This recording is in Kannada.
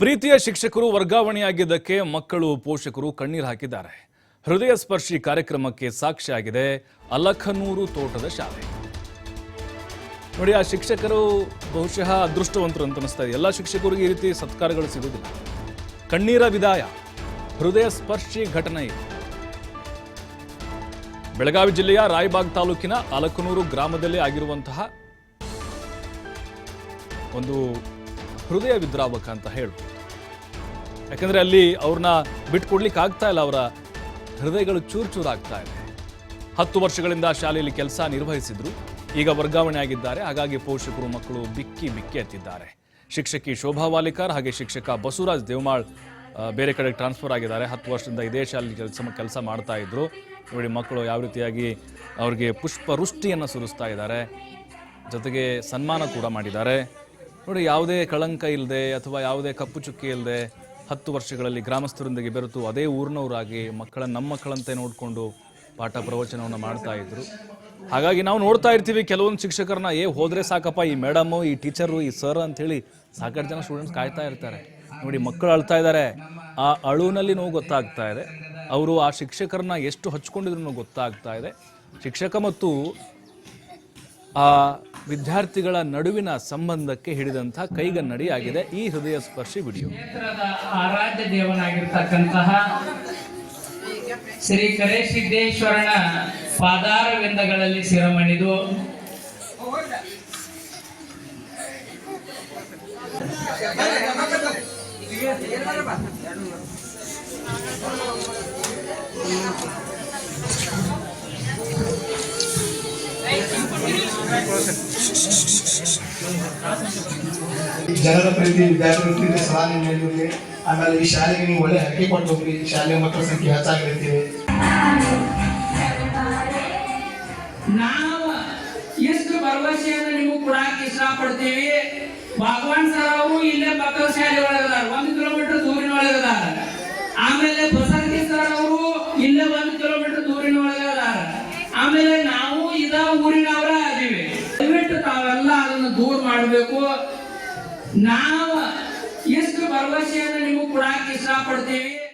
ಪ್ರೀತಿಯ ಶಿಕ್ಷಕರು ವರ್ಗಾವಣೆಯಾಗಿದ್ದಕ್ಕೆ ಮಕ್ಕಳು ಪೋಷಕರು ಕಣ್ಣೀರು ಹಾಕಿದ್ದಾರೆ. ಹೃದಯ ಸ್ಪರ್ಶಿ ಕಾರ್ಯಕ್ರಮಕ್ಕೆ ಸಾಕ್ಷಿಯಾಗಿದೆ ಅಲಖನೂರು ತೋಟದ ಶಾಲೆ. ನೋಡಿ, ಆ ಶಿಕ್ಷಕರು ಬಹುಶಃ ಅದೃಷ್ಟವಂತರು ಅಂತ ಅನಿಸ್ತಾ ಇದೆ. ಎಲ್ಲ ಶಿಕ್ಷಕರಿಗೆ ಈ ರೀತಿ ಸತ್ಕಾರಗಳು ಸಿಗುವುದಿಲ್ಲ. ಕಣ್ಣೀರ ವಿದಾಯ, ಹೃದಯ ಸ್ಪರ್ಶಿ ಘಟನೆ ಬೆಳಗಾವಿ ಜಿಲ್ಲೆಯ ರಾಯಬಾಗ್ ತಾಲೂಕಿನ ಅಲಕನೂರು ಗ್ರಾಮದಲ್ಲಿ ಆಗಿರುವಂತಹ ಒಂದು ಹೃದಯ ವಿದ್ರಾವಕ ಅಂತ ಹೇಳ್ಬೋದು. ಯಾಕಂದ್ರೆ ಅಲ್ಲಿ ಅವ್ರನ್ನ ಬಿಟ್ಕೊಡ್ಲಿಕ್ಕೆ ಆಗ್ತಾ ಇಲ್ಲ, ಅವರ ಹೃದಯಗಳು ಚೂರು ಚೂರಾಗ್ತಾ ಇದೆ. ಹತ್ತು ವರ್ಷಗಳಿಂದ ಶಾಲೆಯಲ್ಲಿ ಕೆಲಸ ನಿರ್ವಹಿಸಿದ್ರು. ಈಗ ವರ್ಗಾವಣೆ ಆಗಿದ್ದಾರೆ, ಹಾಗಾಗಿ ಪೋಷಕರು ಮಕ್ಕಳು ಬಿಕ್ಕಿ ಬಿಕ್ಕಿ ಎತ್ತಿದ್ದಾರೆ. ಶಿಕ್ಷಕಿ ಶೋಭಾ ವಾಲಿಕಾರ್ ಹಾಗೆ ಶಿಕ್ಷಕ ಬಸವರಾಜ್ ದೇವಮಾಳ್ ಬೇರೆ ಕಡೆ ಟ್ರಾನ್ಸ್ಫರ್ ಆಗಿದ್ದಾರೆ. ಹತ್ತು ವರ್ಷದಿಂದ ಇದೇ ಶಾಲೆಯಲ್ಲಿ ಕೆಲಸ ಕೆಲಸ ಮಾಡ್ತಾ ಇದ್ರು. ನೋಡಿ, ಮಕ್ಕಳು ಯಾವ ರೀತಿಯಾಗಿ ಅವ್ರಿಗೆ ಪುಷ್ಪವೃಷ್ಟಿಯನ್ನು ಸುರಿಸ್ತಾ ಇದ್ದಾರೆ. ಜೊತೆಗೆ ಸನ್ಮಾನ ಕೂಡ ಮಾಡಿದ್ದಾರೆ. ನೋಡಿ, ಯಾವುದೇ ಕಳಂಕ ಇಲ್ಲದೆ ಅಥವಾ ಯಾವುದೇ ಕಪ್ಪು ಚುಕ್ಕಿ ಇಲ್ಲದೆ ಹತ್ತು ವರ್ಷಗಳಲ್ಲಿ ಗ್ರಾಮಸ್ಥರೊಂದಿಗೆ ಬೆರೆತು ಅದೇ ಊರಿನವರಾಗಿ ಮಕ್ಕಳ ನಮ್ಮ ಮಕ್ಕಳಂತೆ ನೋಡಿಕೊಂಡು ಪಾಠ ಪ್ರವಚನವನ್ನು ಮಾಡ್ತಾ ಇದ್ರು. ಹಾಗಾಗಿ ನಾವು ನೋಡ್ತಾ ಇರ್ತೀವಿ, ಕೆಲವೊಂದು ಶಿಕ್ಷಕರನ್ನ, ಏ, ಹೋದ್ರೆ ಸಾಕಪ್ಪ, ಈ ಮೇಡಮು ಈ ಟೀಚರು ಈ ಸರ್ ಅಂತೇಳಿ ಸಾಕಷ್ಟು ಜನ ಸ್ಟೂಡೆಂಟ್ಸ್ ಕಾಯ್ತಾ ಇರ್ತಾರೆ. ನೋಡಿ, ಮಕ್ಕಳು ಅಳ್ತಾ ಇದ್ದಾರೆ ಆ ಅಳುವಿನಲ್ಲಿ ನೋವು ಗೊತ್ತಾಗ್ತಾ ಇದೆ. ಅವರು ಆ ಶಿಕ್ಷಕರನ್ನ ಎಷ್ಟು ಹಚ್ಕೊಂಡಿದ್ರು ಗೊತ್ತಾಗ್ತಾ ಇದೆ. ಶಿಕ್ಷಕ ಮತ್ತು ಆ ವಿದ್ಯಾರ್ಥಿಗಳ ನಡುವಿನ ಸಂಬಂಧಕ್ಕೆ ಹಿಡಿದಂತಹ ಕೈಗನ್ನಡಿ ಆಗಿದೆ ಈ ಹೃದಯ ಸ್ಪರ್ಶಿ ವಿಡಿಯೋ ಆರಾಧ್ಯ ದೇವನಾಗಿರ್ತಕ್ಕಂತಹ ಶ್ರೀ ಕರೇಸಿದ್ದೇಶ್ವರನ ಪಾದಾರವಿಂದಗಳಲ್ಲಿ ಶಿರಮಣಿದು. ಜನರ ಪ್ರೀತಿ ವಿದ್ಯಾರ್ಥಿಗಳ ಪ್ರೀತಿ ಸದಾ ನಿಮ್ಮ ಮೇಲಿರಲಿ ಆಮೇಲೆ ಈ ಶಾಲೆಗೆ ನೀವು ಒಳ್ಳೆ ಹಕ್ಕಿ ಕೊಟ್ಟು ಹೋಗ್ರಿ ಶಾಲೆಯ ಮಕ್ಕಳ ಸಂಖ್ಯೆ ಹೆಚ್ಚಾಗಿರ್ತೀವಿ ನಾವು ಎಷ್ಟು ಭರವಸೆಯನ್ನು ನಿಮಗೆ ಕೊಡಕ್ಕೆ ಇಷ್ಟಪಡ್ತೀವಿ? ಭಗವಾನ್ ಸರ್ ಅವರು ಇಲ್ಲೇ ಮಕ್ಕಳ ಶಾಲೆ ಒಳಗದಾರ ಒಂದು ಕಿಲೋಮೀಟರ್ ದೂರಿನ ಒಳಗದಾರ ಆಮೇಲೆ ಬಸರ್ಗಿ ಸರ್ ಅವರು ಇಲ್ಲೇ ಒಂದು ಕಿಲೋಮೀಟರ್ ದೂರಿನ ಒಳಗದಾರ ಆಮೇಲೆ ನಾವು ಇದ ಊರಿನವರ ಅದೀವಿ ದಯವಿಟ್ಟು ತಾವೆಲ್ಲ ಅದನ್ನು ದೂರ ಮಾಡಬೇಕು ನಾವು ಎಷ್ಟು ಭರವಸೆಯನ್ನು ನಿಮಗೆ ಕೊಡಕ್ಕೆ ಇಷ್ಟಪಡ್ತೀವಿ?